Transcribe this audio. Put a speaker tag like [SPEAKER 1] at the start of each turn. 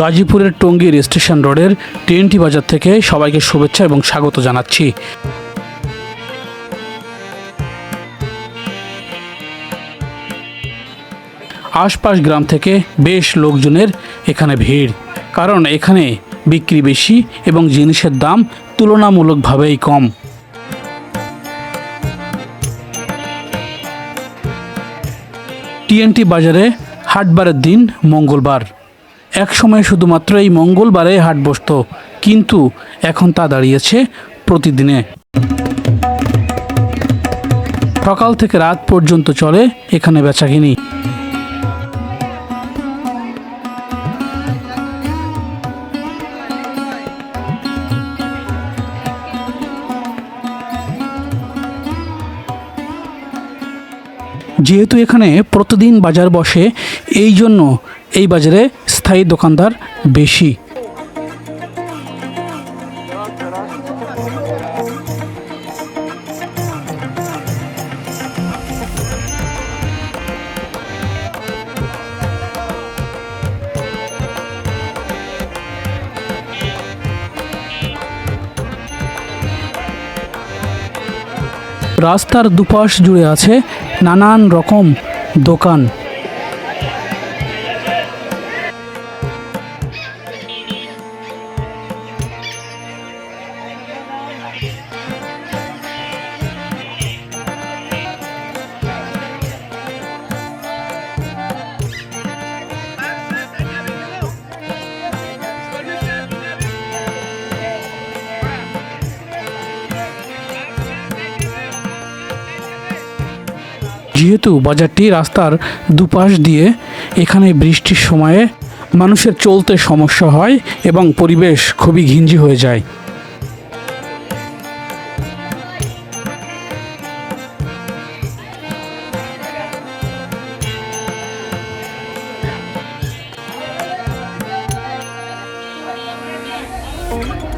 [SPEAKER 1] গাজীপুরের টঙ্গীর স্টেশন রোডের টিএনটি বাজার থেকে সবাইকে শুভেচ্ছা এবং স্বাগত জানাচ্ছি। আশপাশ গ্রাম থেকে বেশ লোকজনের এখানে ভিড়, কারণ এখানে বিক্রি বেশি এবং জিনিসের দাম তুলনামূলকভাবেই কম। টিএনটি বাজারে হাটবারের দিন মঙ্গলবার। এক সময় শুধুমাত্র এই মঙ্গলবারে হাট বসতো, কিন্তু এখন তা দাঁড়িয়েছে প্রতিদিনে। সকাল থেকে রাত পর্যন্ত চলে এখানে বেচাকিনি। যেহেতু এখানে প্রতিদিন বাজার বসে, এই জন্য এই বাজারে স্থায়ী দোকানদার বেশি। রাস্তার দুপাশ জুড়ে আছে নানান রকম দোকান। যেহেতু বাজারটি রাস্তার দুপাশ দিয়ে এখানে বৃষ্টির সময়ে মানুষের চলতে সমস্যা হয় এবং পরিবেশ খুবই ঘিঞ্জি হয়ে যায় Thank you.